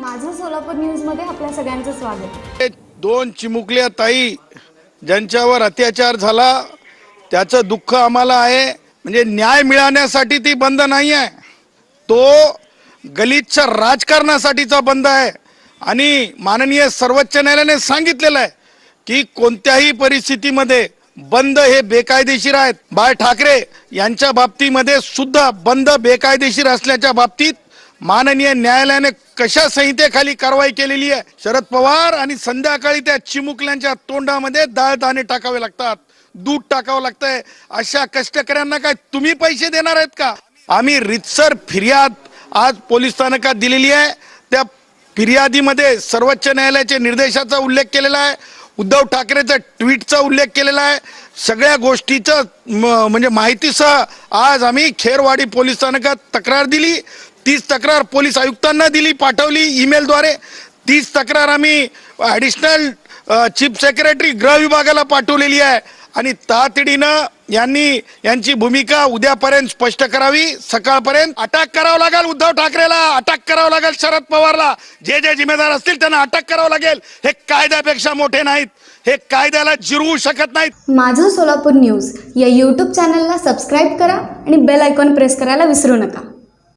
सोलापूर न्यूजमध्ये आपल्या सगळ्यांचं स्वागत. दोन चिमुकल्या ताई ज्यांच्यावर अत्याचार झाला त्याचं दुःख आम्हाला आहे. म्हणजे न्याय मिळवण्यासाठी ती बंद नाही आहे. तो गलितच्या राजकारणासाठीचा बंद आहे. आणि माननीय सर्वोच्च न्यायालयाने सांगितलेलं आहे की कोणत्याही परिस्थितीमध्ये बंद हे बेकायदेशीर आहेत. बाळ ठाकरे यांच्या बाबतीमध्ये सुद्धा बंद बेकायदेशीर असल्याच्या बाबतीत माननीय न्यायालयाने कशा संहितेखाली कारवाई केलेली आहे? शरद पवार आणि संध्याकाळी त्या चिमुकल्यांच्या तोंडामध्ये दाळ दाणे टाकावे लागतात दूध टाकावं लागतंय. अशा कष्टकऱ्यांना काय तुम्ही पैसे देणार आहेत का? आम्ही रितसर फिर्याद आज पोलीस स्थानकात दिलेली आहे. त्या फिर्यादीमध्ये सर्वोच्च न्यायालयाच्या निर्देशाचा उल्लेख केलेला आहे. उद्धव ठाकरेचा ट्विटचा उल्लेख केलेला आहे. सगळ्या गोष्टीचं म- म्हणजे माहितीसह आज आम्ही खेरवाडी पोलीस स्थानकात तक्रार दिली. तीच तक्रार पोलीस आयुक्तांना दिली पाठवली ईमेलद्वारे. तीच तक्रार आम्ही ॲडिशनल चीफ सेक्रेटरी गृह विभागाला पाठवलेली आहे. आणि तातडीनं यांनी यांची भूमिका उद्यापर्यंत स्पष्ट करावी. सकाळपर्यंत अटक करावं लागेल उद्धव ठाकरेला अटक करावं लागेल शरद पवारला. जे जे जिम्मेदार असतील त्यांना अटक करावं लागेल. हे कायद्यापेक्षा मोठे नाहीत. हे कायद्याला जिरवू शकत नाहीत. माझं सोलापूर न्यूज या यूट्यूब चॅनलला सबस्क्राईब करा आणि बेल आयकॉन प्रेस करायला विसरू नका.